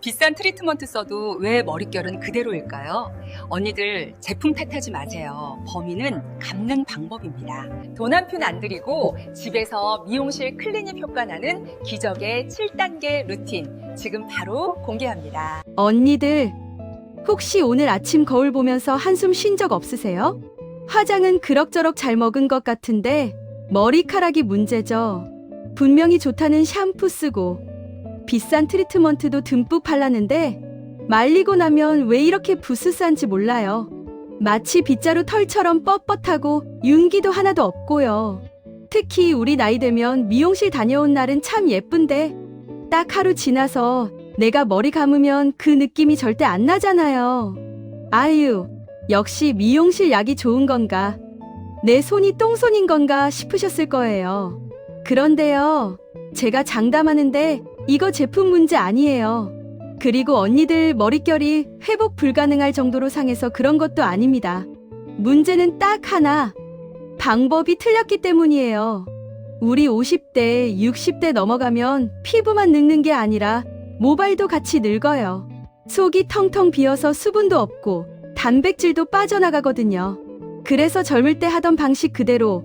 비싼 트리트먼트 써도 왜 머릿결은 그대로일까요? 언니들 제품 탓하지 마세요. 범인은 감는 방법입니다. 돈 한 푼 안 들이고 집에서 미용실 클리닉 효과 나는 기적의 7단계 루틴 지금 바로 공개합니다. 언니들, 혹시 오늘 아침 거울 보면서 한숨 쉰 적 없으세요? 화장은 그럭저럭 잘 먹은 것 같은데 머리카락이 문제죠. 분명히 좋다는 샴푸 쓰고 비싼 트리트먼트도 듬뿍 발랐는데 말리고 나면 왜 이렇게 부스스한지 몰라요. 마치 빗자루 털처럼 뻣뻣하고 윤기도 하나도 없고요. 특히 우리 나이 되면 미용실 다녀온 날은 참 예쁜데 딱 하루 지나서 내가 머리 감으면 그 느낌이 절대 안 나잖아요. 아유, 역시 미용실 약이 좋은 건가? 내 손이 똥손인 건가 싶으셨을 거예요. 그런데요, 제가 장담하는데 이거 제품 문제 아니에요. 그리고 언니들 머릿결이 회복 불가능할 정도로 상해서 그런 것도 아닙니다. 문제는 딱 하나. 방법이 틀렸기 때문이에요. 우리 50대, 60대 넘어가면 피부만 늙는 게 아니라 모발도 같이 늙어요. 속이 텅텅 비어서 수분도 없고 단백질도 빠져나가거든요. 그래서 젊을 때 하던 방식 그대로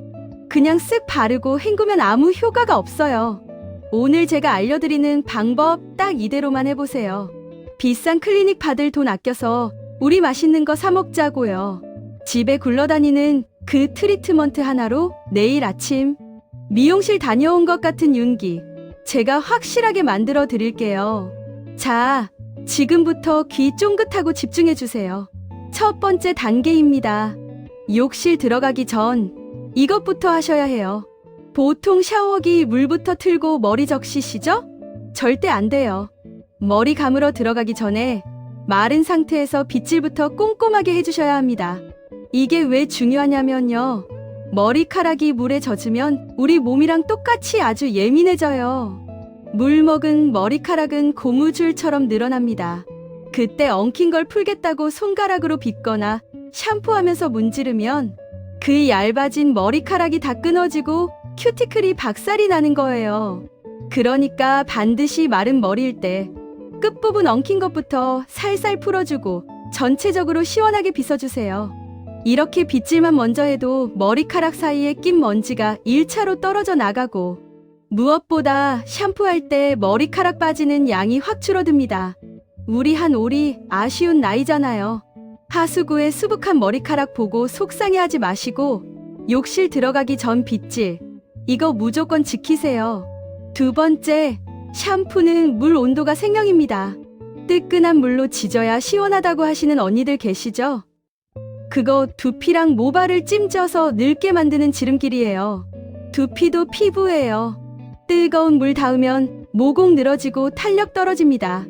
그냥 쓱 바르고 헹구면 아무 효과가 없어요. 오늘 제가 알려드리는 방법 딱 이대로만 해보세요. 비싼 클리닉 받을 돈 아껴서 우리 맛있는 거 사먹자고요. 집에 굴러다니는 그 트리트먼트 하나로 내일 아침 미용실 다녀온 것 같은 윤기 제가 확실하게 만들어 드릴게요. 자, 지금부터 귀 쫑긋하고 집중해 주세요. 첫 번째 단계입니다. 욕실 들어가기 전 이것부터 하셔야 해요. 보통 샤워기 물부터 틀고 머리 적시시죠? 절대 안 돼요. 머리 감으러 들어가기 전에 마른 상태에서 빗질부터 꼼꼼하게 해주셔야 합니다. 이게 왜 중요하냐면요. 머리카락이 물에 젖으면 우리 몸이랑 똑같이 아주 예민해져요. 물 먹은 머리카락은 고무줄처럼 늘어납니다. 그때 엉킨 걸 풀겠다고 손가락으로 빗거나 샴푸하면서 문지르면 그 얇아진 머리카락이 다 끊어지고 큐티클이 박살이 나는 거예요. 그러니까 반드시 마른 머리일 때 끝부분 엉킨 것부터 살살 풀어주고 전체적으로 시원하게 빗어주세요. 이렇게 빗질만 먼저 해도 머리카락 사이에 낀 먼지가 1차로 떨어져 나가고 무엇보다 샴푸할 때 머리카락 빠지는 양이 확 줄어듭니다. 우리 한 올이 아쉬운 나이잖아요. 하수구에 수북한 머리카락 보고 속상해하지 마시고 욕실 들어가기 전 빗질 이거 무조건 지키세요. 두 번째, 샴푸는 물 온도가 생명입니다. 뜨끈한 물로 지져야 시원하다고 하시는 언니들 계시죠? 그거 두피랑 모발을 찜쪄서 늙게 만드는 지름길이에요. 두피도 피부예요. 뜨거운 물 닿으면 모공 늘어지고 탄력 떨어집니다.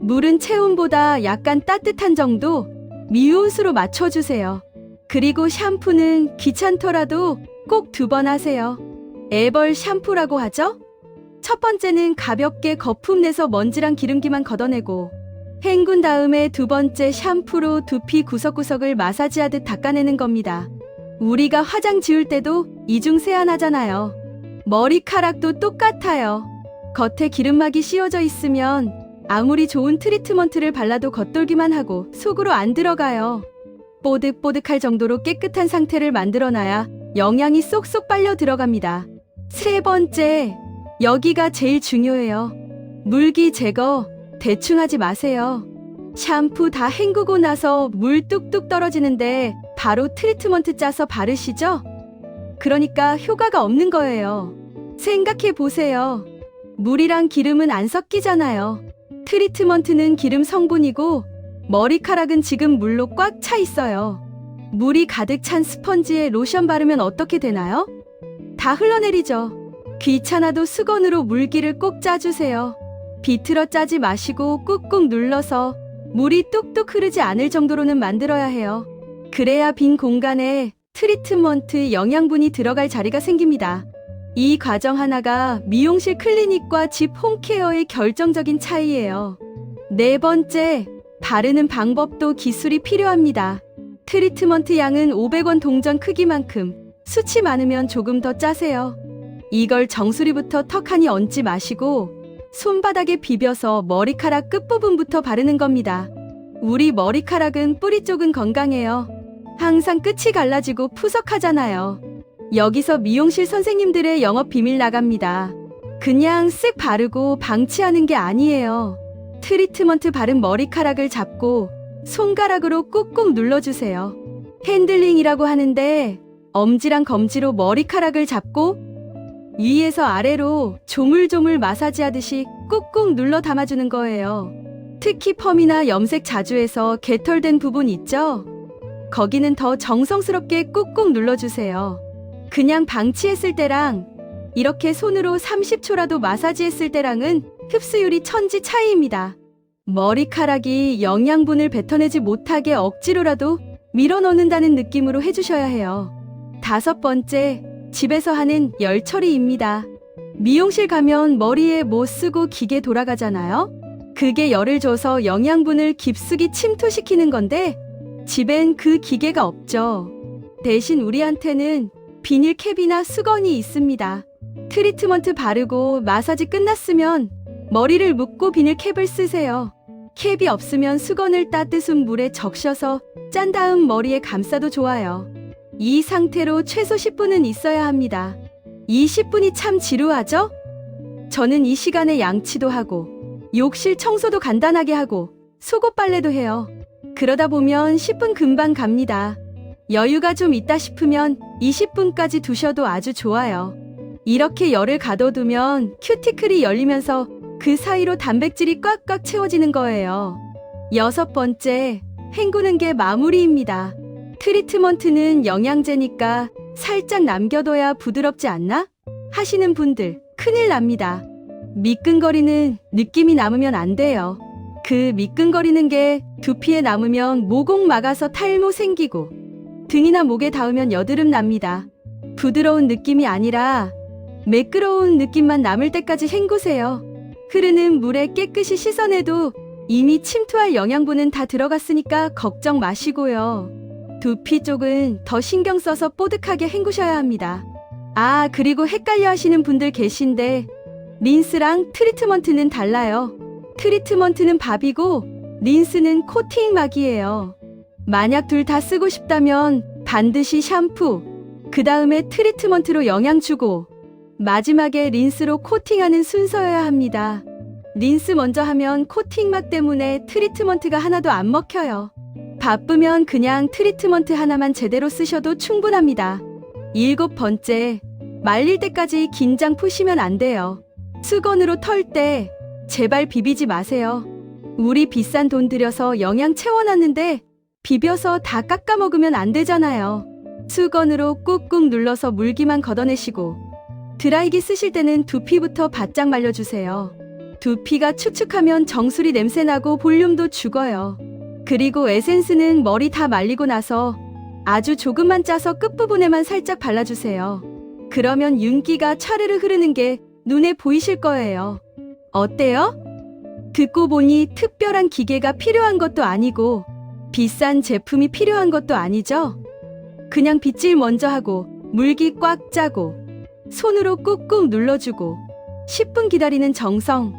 물은 체온보다 약간 따뜻한 정도 미온수로 맞춰주세요. 그리고 샴푸는 귀찮더라도 꼭 두 번 하세요. 애벌 샴푸라고 하죠? 첫 번째는 가볍게 거품 내서 먼지랑 기름기만 걷어내고 헹군 다음에 두 번째 샴푸로 두피 구석구석을 마사지하듯 닦아내는 겁니다. 우리가 화장 지울 때도 이중 세안하잖아요. 머리카락도 똑같아요. 겉에 기름막이 씌워져 있으면 아무리 좋은 트리트먼트를 발라도 겉돌기만 하고 속으로 안 들어가요. 뽀득뽀득할 정도로 깨끗한 상태를 만들어놔야 영양이 쏙쏙 빨려 들어갑니다. 세 번째, 여기가 제일 중요해요. 물기 제거 대충 하지 마세요. 샴푸 다 헹구고 나서 물 뚝뚝 떨어지는데 바로 트리트먼트 짜서 바르시죠? 그러니까 효과가 없는 거예요. 생각해 보세요. 물이랑 기름은 안 섞이잖아요. 트리트먼트는 기름 성분이고 머리카락은 지금 물로 꽉 차 있어요. 물이 가득 찬 스펀지에 로션 바르면 어떻게 되나요? 다 흘러내리죠. 귀찮아도 수건으로 물기를 꼭 짜주세요. 비틀어 짜지 마시고 꾹꾹 눌러서 물이 뚝뚝 흐르지 않을 정도로는 만들어야 해요. 그래야 빈 공간에 트리트먼트 영양분이 들어갈 자리가 생깁니다. 이 과정 하나가 미용실 클리닉과 집 홈케어의 결정적인 차이예요. 네 번째, 바르는 방법도 기술이 필요합니다. 트리트먼트 양은 500원 동전 크기만큼 수치 많으면 조금 더 짜세요. 이걸 정수리부터 턱하니 얹지 마시고 손바닥에 비벼서 머리카락 끝부분부터 바르는 겁니다. 우리 머리카락은 뿌리 쪽은 건강해요. 항상 끝이 갈라지고 푸석하잖아요. 여기서 미용실 선생님들의 영업 비밀 나갑니다. 그냥 쓱 바르고 방치하는 게 아니에요. 트리트먼트 바른 머리카락을 잡고 손가락으로 꾹꾹 눌러주세요. 핸들링이라고 하는데 엄지랑 검지로 머리카락을 잡고 위에서 아래로 조물조물 마사지하듯이 꾹꾹 눌러 담아주는 거예요. 특히 펌이나 염색 자주 해서 개털된 부분 있죠? 거기는 더 정성스럽게 꾹꾹 눌러주세요. 그냥 방치했을 때랑 이렇게 손으로 30초라도 마사지했을 때랑은 흡수율이 천지 차이입니다. 머리카락이 영양분을 뱉어내지 못하게 억지로라도 밀어 넣는다는 느낌으로 해주셔야 해요. 다섯 번째, 집에서 하는 열 처리입니다. 미용실 가면 머리에 뭐 쓰고 기계 돌아가잖아요? 그게 열을 줘서 영양분을 깊숙이 침투시키는 건데, 집엔 그 기계가 없죠. 대신 우리한테는 비닐캡이나 수건이 있습니다. 트리트먼트 바르고 마사지 끝났으면 머리를 묶고 비닐캡을 쓰세요. 캡이 없으면 수건을 따뜻한 물에 적셔서 짠 다음 머리에 감싸도 좋아요. 이 상태로 최소 10분은 있어야 합니다. 이 10분이 참 지루하죠? 저는 이 시간에 양치도 하고, 욕실 청소도 간단하게 하고, 속옷 빨래도 해요. 그러다 보면 10분 금방 갑니다. 여유가 좀 있다 싶으면 20분까지 두셔도 아주 좋아요. 이렇게 열을 가둬두면 큐티클이 열리면서 그 사이로 단백질이 꽉꽉 채워지는 거예요. 여섯 번째, 헹구는 게 마무리입니다. 트리트먼트는 영양제니까 살짝 남겨둬야 부드럽지 않나? 하시는 분들 큰일 납니다. 미끈거리는 느낌이 남으면 안 돼요. 그 미끈거리는 게 두피에 남으면 모공 막아서 탈모 생기고 등이나 목에 닿으면 여드름 납니다. 부드러운 느낌이 아니라 매끄러운 느낌만 남을 때까지 헹구세요. 흐르는 물에 깨끗이 씻어내도 이미 침투할 영양분은 다 들어갔으니까 걱정 마시고요. 두피 쪽은 더 신경 써서 뽀득하게 헹구셔야 합니다. 아, 그리고 헷갈려 하시는 분들 계신데, 린스랑 트리트먼트는 달라요. 트리트먼트는 밥이고, 린스는 코팅 막이에요. 만약 둘 다 쓰고 싶다면 반드시 샴푸, 그 다음에 트리트먼트로 영양 주고, 마지막에 린스로 코팅하는 순서여야 합니다. 린스 먼저 하면 코팅막 때문에 트리트먼트가 하나도 안 먹혀요. 바쁘면 그냥 트리트먼트 하나만 제대로 쓰셔도 충분합니다. 일곱 번째, 말릴 때까지 긴장 푸시면 안 돼요. 수건으로 털 때 제발 비비지 마세요. 우리 비싼 돈 들여서 영양 채워놨는데 비벼서 다 깎아 먹으면 안 되잖아요. 수건으로 꾹꾹 눌러서 물기만 걷어내시고 드라이기 쓰실 때는 두피부터 바짝 말려주세요. 두피가 축축하면 정수리 냄새나고 볼륨도 죽어요. 그리고 에센스는 머리 다 말리고 나서 아주 조금만 짜서 끝부분에만 살짝 발라주세요. 그러면 윤기가 차르르 흐르는 게 눈에 보이실 거예요. 어때요? 듣고 보니 특별한 기계가 필요한 것도 아니고 비싼 제품이 필요한 것도 아니죠? 그냥 빗질 먼저 하고 물기 꽉 짜고 손으로 꾹꾹 눌러주고 10분 기다리는 정성.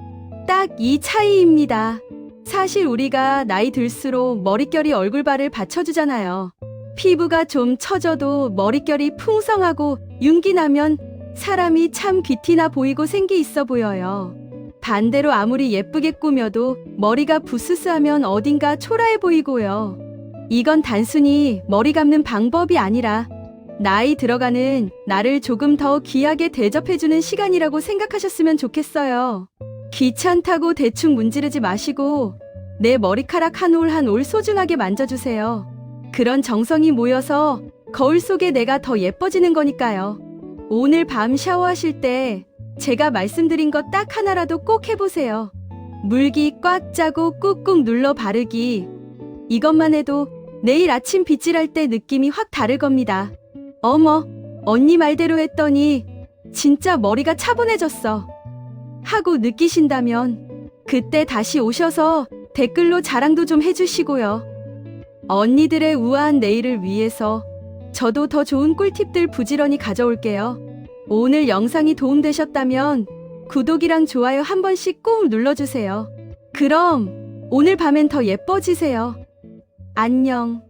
딱 이 차이입니다. 사실 우리가 나이 들수록 머릿결이 얼굴발을 받쳐주잖아요. 피부가 좀 처져도 머릿결이 풍성하고 윤기 나면 사람이 참 귀티나 보이고 생기 있어 보여요. 반대로 아무리 예쁘게 꾸며도 머리가 부스스하면 어딘가 초라해 보이고요. 이건 단순히 머리 감는 방법이 아니라 나이 들어가는 나를 조금 더 귀하게 대접해주는 시간이라고 생각하셨으면 좋겠어요. 귀찮다고 대충 문지르지 마시고 내 머리카락 한 올 한 올 소중하게 만져주세요. 그런 정성이 모여서 거울 속에 내가 더 예뻐지는 거니까요. 오늘 밤 샤워하실 때 제가 말씀드린 것 딱 하나라도 꼭 해보세요. 물기 꽉 짜고 꾹꾹 눌러 바르기. 이것만 해도 내일 아침 빗질할 때 느낌이 확 다를 겁니다. 어머, 언니 말대로 했더니 진짜 머리가 차분해졌어. 하고 느끼신다면 그때 다시 오셔서 댓글로 자랑도 좀 해주시고요. 언니들의 우아한 내일을 위해서 저도 더 좋은 꿀팁들 부지런히 가져올게요. 오늘 영상이 도움되셨다면 구독이랑 좋아요 한 번씩 꼭 눌러주세요. 그럼 오늘 밤엔 더 예뻐지세요. 안녕.